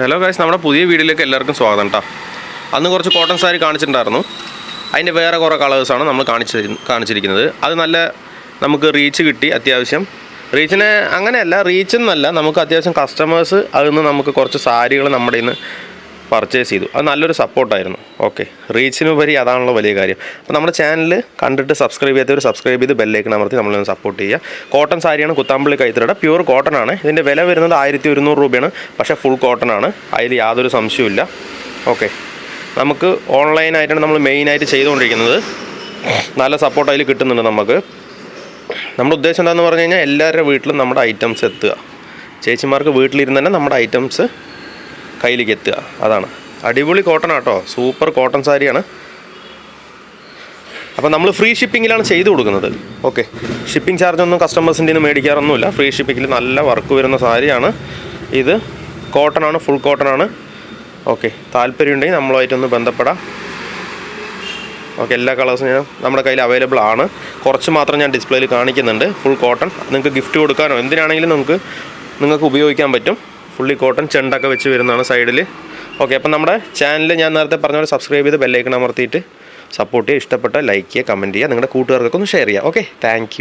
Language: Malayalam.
ഹലോ ഗൈസ് നമ്മുടെ പുതിയ വീഡിയോയിലേക്ക് എല്ലാവർക്കും സ്വാഗതം കേട്ടോ അന്ന് കുറച്ച് കോട്ടൺ സാരി കാണിച്ചിട്ടുണ്ടായിരുന്നു. അതിന്റെ വേറെ കുറേ കളേഴ്സാണ് നമ്മൾ കാണിച്ച് കാണിച്ചിരിക്കുന്നത്. അത് നല്ല നമുക്ക് റീച്ച് കിട്ടി അത്യാവശ്യം. റീച്ചിന് അങ്ങനെയല്ല റീച്ച് എന്നല്ല. നമുക്ക് അത്യാവശ്യം കസ്റ്റമേഴ്സ് അതിൽ നിന്ന് നമുക്ക് കുറച്ച് സാരികൾ നമ്മുടെ ഇന്ന് പർച്ചേസ് ചെയ്തു. അത് നല്ലൊരു സപ്പോർട്ടായിരുന്നു ഓക്കെ റീച്ചിനുപരി അതാണല്ലോ വലിയ കാര്യം. അപ്പോൾ നമ്മുടെ ചാനൽ കണ്ടിട്ട് സബ്സ്ക്രൈബ് ചെയ്യാത്തവർ സബ്സ്ക്രൈബ് ചെയ്ത് ബെല്ലേക്ക് അമർത്തി നമ്മളൊന്ന് സപ്പോർട്ട് ചെയ്യുക. കോട്ടൺ സാരിയാണ് കുത്താമ്പള്ളി കൈത്തറയുടെ. പ്യൂർ കോട്ടൺ ആണ്. ഇതിന്റെ വില വരുന്നത് ആയിരത്തി ഒരുന്നൂറ് രൂപയാണ്. പക്ഷേ ഫുൾ കോട്ടൺ ആണ്. അതിൽ യാതൊരു സംശയവുമില്ല ഓക്കെ നമുക്ക് ഓൺലൈനായിട്ടാണ് നമ്മൾ മെയിനായിട്ട് ചെയ്തുകൊണ്ടിരിക്കുന്നത്. നല്ല സപ്പോർട്ട് അതിൽ കിട്ടുന്നുണ്ട് നമുക്ക്. നമ്മുടെ ഉദ്ദേശം എന്താണെന്ന് പറഞ്ഞു കഴിഞ്ഞാൽ എല്ലാവരുടെ വീട്ടിലും നമ്മുടെ ഐറ്റംസ് എത്തുക. ചേച്ചിമാർക്ക് വീട്ടിലിരുന്ന് തന്നെ നമ്മുടെ ഐറ്റംസ് കയ്യിലേക്ക് എത്തുക. അതാണ്. അടിപൊളി കോട്ടൺ ആട്ടോ. സൂപ്പർ കോട്ടൺ സാരിയാണ്. അപ്പോൾ നമ്മൾ ഫ്രീ ഷിപ്പിങ്ങിലാണ് ചെയ്തു കൊടുക്കുന്നത്. ഓക്കെ ഷിപ്പിംഗ് ചാർജ് ഒന്നും കസ്റ്റമേഴ്സിന്റെ നിന്ന് മേടിക്കാറൊന്നുമില്ല. ഫ്രീ ഷിപ്പിങ്ങിൽ നല്ല വർക്ക് വരുന്ന സാരിയാണ് ഇത്. കോട്ടൺ ആണ് ഫുൾ കോട്ടൺ ആണ്. ഓക്കെ താല്പര്യമുണ്ടെങ്കിൽ നമ്മളുമായിട്ടൊന്ന് ബന്ധപ്പെടാം. ഓക്കെ എല്ലാ കളേഴ്സും ഞാൻ നമ്മുടെ കയ്യിൽ അവൈലബിൾ ആണ്. കുറച്ച് മാത്രം ഞാൻ ഡിസ്പ്ലേയിൽ കാണിക്കുന്നുണ്ട്. ഫുൾ കോട്ടൺ നിങ്ങൾക്ക് ഗിഫ്റ്റ് കൊടുക്കാനോ എന്തിനാണെങ്കിലും നിങ്ങൾക്ക് നിങ്ങൾക്ക് ഉപയോഗിക്കാൻ പറ്റും. ഫുള്ളി കോട്ടൺ ചെണ്ടൊക്കെ വെച്ച് വരുന്നതാണ് സൈഡിൽ ഓക്കെ അപ്പം നമ്മുടെ ചാനൽ ഞാൻ നേരത്തെ പറഞ്ഞ പോലെ സബ്സ്ക്രൈബ് ചെയ്ത് ബെല്ലൈക്കൺ അമർത്തിയിട്ട് സപ്പോർട്ട് ചെയ്യുക ഇഷ്ടപ്പെട്ട ലൈക്ക് ചെയ്യുക കമന്റ് ചെയ്യുക നിങ്ങളുടെ കൂട്ടുകാർക്കൊക്കെ ഒന്ന് ഷെയർ ചെയ്യുക. Okay thank